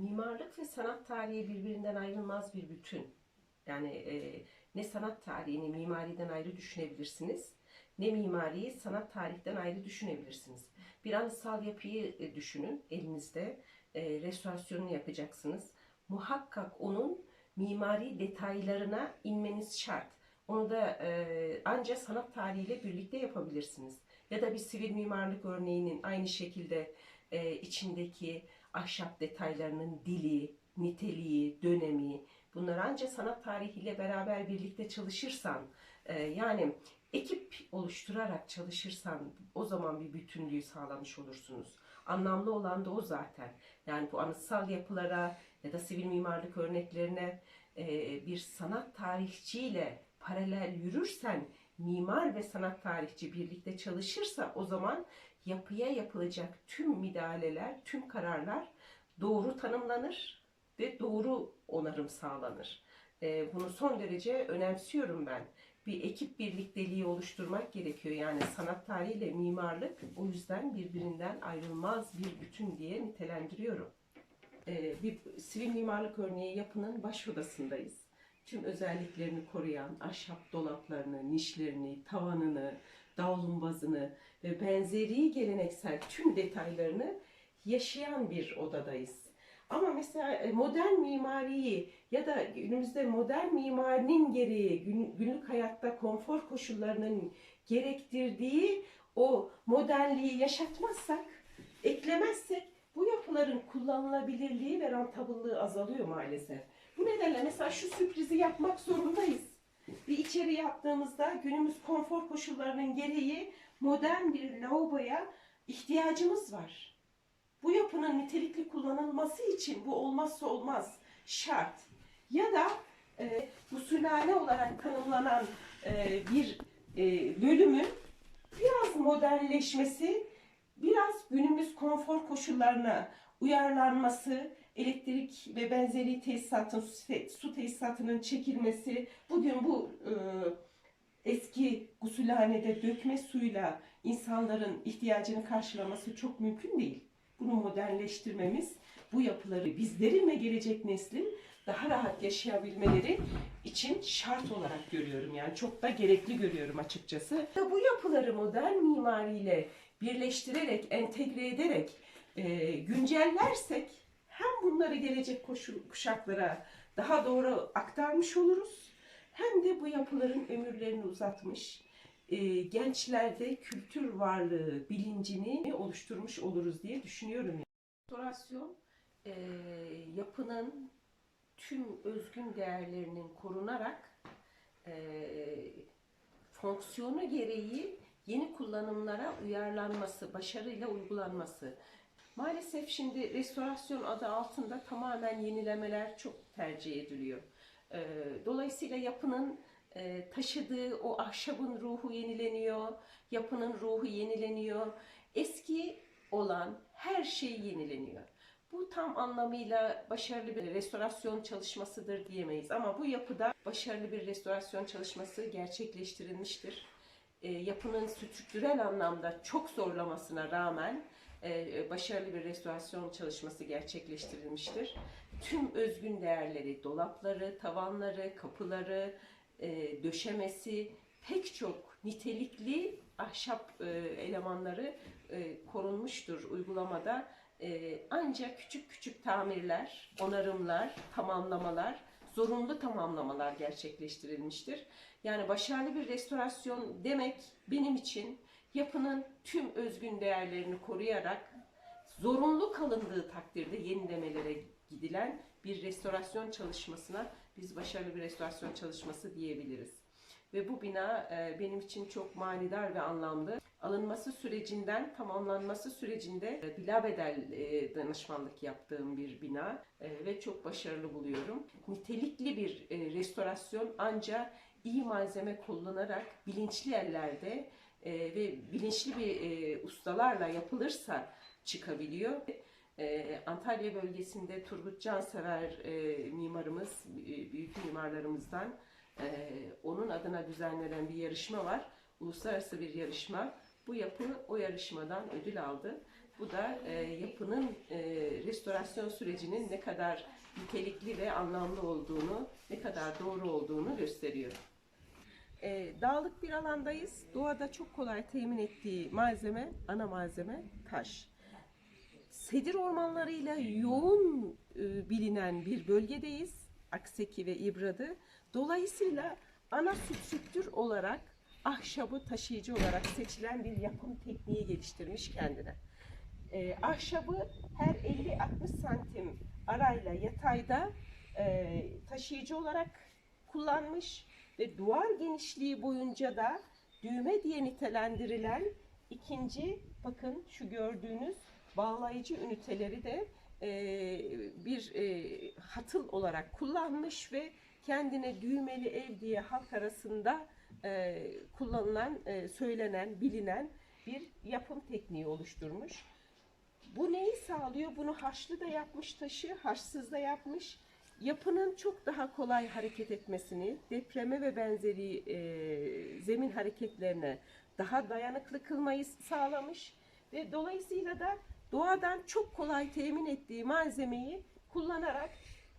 mimarlık ve sanat tarihi birbirinden ayrılmaz bir bütün. Yani e, ne sanat tarihini mimariden ayrı düşünebilirsiniz, ne mimariyi sanat tarihten ayrı düşünebilirsiniz. Bir anıtsal yapıyı e, düşünün elinizde, e, restorasyonunu yapacaksınız. Muhakkak onun mimari detaylarına inmeniz şart. Onu da e, ancak sanat tarihiyle birlikte yapabilirsiniz. Ya da bir sivil mimarlık örneğinin aynı şekilde e, içindeki ahşap detaylarının dili, niteliği, dönemi, bunlar ancak sanat tarihiyle beraber birlikte çalışırsan, e, yani ekip oluşturarak çalışırsan o zaman bir bütünlüğü sağlamış olursunuz. Anlamlı olan da o zaten. Yani bu anıtsal yapılara ya da sivil mimarlık örneklerine e, bir sanat tarihçiyle paralel yürürsen, mimar ve sanat tarihçi birlikte çalışırsa o zaman yapıya yapılacak tüm müdahaleler, tüm kararlar doğru tanımlanır ve doğru onarım sağlanır. Ee, bunu son derece önemsiyorum ben. Bir ekip birlikteliği oluşturmak gerekiyor. Yani sanat tarihiyle mimarlık o yüzden birbirinden ayrılmaz bir bütün diye nitelendiriyorum. Ee, bir sivil mimarlık örneği yapının baş odasındayız. Tüm özelliklerini koruyan ahşap dolaplarını, nişlerini, tavanını, davlumbazını ve benzeri geleneksel tüm detaylarını yaşayan bir odadayız. Ama mesela e, modern mimariyi ya da günümüzde modern mimarinin gereği gün- günlük hayatta konfor koşullarının gerektirdiği o modernliği yaşatmazsak, eklemezsek bu yapıların kullanılabilirliği ve rantabıllığı azalıyor maalesef. Bu nedenle mesela şu sürprizi yapmak zorundayız. Bir içeri yaptığımızda günümüz konfor koşullarının gereği modern bir lavaboya ihtiyacımız var. Bu yapının nitelikli kullanılması için bu olmazsa olmaz şart. Ya da e, usulhane olarak tanımlanan e, bir e, bölümün biraz modernleşmesi, biraz günümüz konfor koşullarına uyarlanması, elektrik ve benzeri tesisatın, su te- su tesisatının çekilmesi, bugün bu e, eski gusülhanede dökme suyla insanların ihtiyacını karşılaması çok mümkün değil. Bunu modernleştirmemiz, bu yapıları bizlerin ve gelecek neslin daha rahat yaşayabilmeleri için şart olarak görüyorum. Yani çok da gerekli görüyorum açıkçası. Bu yapıları modern mimariyle birleştirerek, entegre ederek e, güncellersek hem bunları gelecek koşu, kuşaklara daha doğru aktarmış oluruz hem de bu yapıların ömürlerini uzatmış, e, gençlerde kültür varlığı bilincini oluşturmuş oluruz diye düşünüyorum. Restorasyon e, yapının tüm özgün değerlerinin korunarak e, fonksiyonu gereği yeni kullanımlara uyarlanması, başarıyla uygulanması. Maalesef şimdi restorasyon adı altında tamamen yenilemeler çok tercih ediliyor. E, dolayısıyla yapının e, taşıdığı o ahşabın ruhu yenileniyor, yapının ruhu yenileniyor. Eski olan her şey yenileniyor. Bu tam anlamıyla başarılı bir restorasyon çalışmasıdır diyemeyiz ama bu yapıda başarılı bir restorasyon çalışması gerçekleştirilmiştir. E, yapının strüktürel anlamda çok zorlamasına rağmen başarılı bir restorasyon çalışması gerçekleştirilmiştir. Tüm özgün değerleri, dolapları, tavanları, kapıları, e, döşemesi, pek çok nitelikli ahşap e, elemanları e, korunmuştur uygulamada. E, ancak küçük küçük tamirler, onarımlar, tamamlamalar, zorunlu tamamlamalar gerçekleştirilmiştir. Yani başarılı bir restorasyon demek benim için yapının tüm özgün değerlerini koruyarak zorunlu kalındığı takdirde yenilemelere gidilen bir restorasyon çalışmasına biz başarılı bir restorasyon çalışması diyebiliriz. Ve bu bina e, benim için çok manidar ve anlamlı. Alınması sürecinden tamamlanması sürecinde e, bilabedel e, danışmanlık yaptığım bir bina ve çok başarılı buluyorum. Nitelikli bir restorasyon ancak iyi malzeme kullanarak bilinçli ellerde e, ve bilinçli bir e, ustalarla yapılırsa çıkabiliyor. E, Antalya bölgesinde Turgut Cansever e, mimarımız, e, büyük mimarlarımızdan e, onun adına düzenlenen bir yarışma var. Uluslararası bir yarışma. Bu yapı o yarışmadan ödül aldı. Bu da e, yapının e, restorasyon sürecinin ne kadar nitelikli ve anlamlı olduğunu, ne kadar doğru olduğunu gösteriyor. Ee, dağlık bir alandayız. Doğada çok kolay temin ettiği malzeme, ana malzeme taş. Sedir ormanlarıyla yoğun e, bilinen bir bölgedeyiz. Akseki ve İbradı. Dolayısıyla ana substrüktür olarak ahşabı taşıyıcı olarak seçilen bir yapım tekniği geliştirmiş kendine. E, ahşabı her 50-60 santim arayla yatayda e, taşıyıcı olarak kullanmış ve duvar genişliği boyunca da düğme diye nitelendirilen ikinci bakın şu gördüğünüz bağlayıcı üniteleri de e, bir e, hatıl olarak kullanmış ve kendine düğmeli ev diye halk arasında e, kullanılan, e, söylenen, bilinen bir yapım tekniği oluşturmuş. Bu neyi sağlıyor? Bunu haşlı da yapmış taşı, haşsız da yapmış. Yapının çok daha kolay hareket etmesini, depreme ve benzeri e, zemin hareketlerine daha dayanıklı kılmayı sağlamış ve dolayısıyla da doğadan çok kolay temin ettiği malzemeyi kullanarak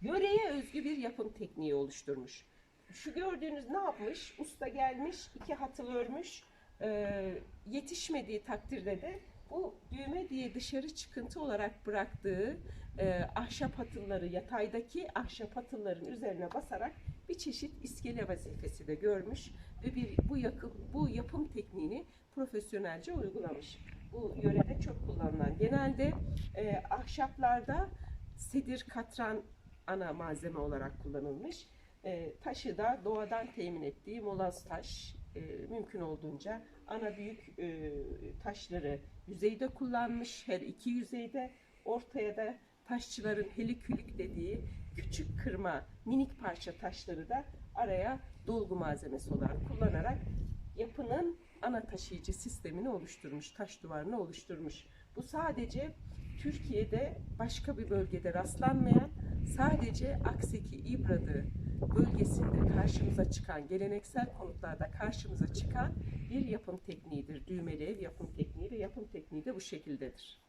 yöreye özgü bir yapım tekniği oluşturmuş. Şu gördüğünüz ne yapmış? Usta gelmiş, iki hatıl örmüş. Ee, yetişmediği takdirde de bu düğme diye dışarı çıkıntı olarak bıraktığı e, ahşap hatılları, yataydaki ahşap hatılların üzerine basarak bir çeşit iskele vazifesi de görmüş ve bir bu yakın bu yapım tekniğini profesyonelce uygulamış. Bu yörede çok kullanılan. Genelde e, ahşaplarda sedir katran ana malzeme olarak kullanılmış. E, taşı da doğadan temin ettiği molaz taş e, mümkün olduğunca ana büyük e, taşları yüzeyde kullanmış. Her iki yüzeyde ortaya da taşçıların helikülük dediği küçük kırma minik parça taşları da araya dolgu malzemesi olarak kullanarak yapının ana taşıyıcı sistemini oluşturmuş, taş duvarını oluşturmuş. Bu sadece Türkiye'de başka bir bölgede rastlanmayan, sadece Akseki İbradı bölgesinde karşımıza çıkan, geleneksel konutlarda karşımıza çıkan bir yapım tekniğidir. Düğmeli ev yapım tekniği ve yapım tekniği de bu şekildedir.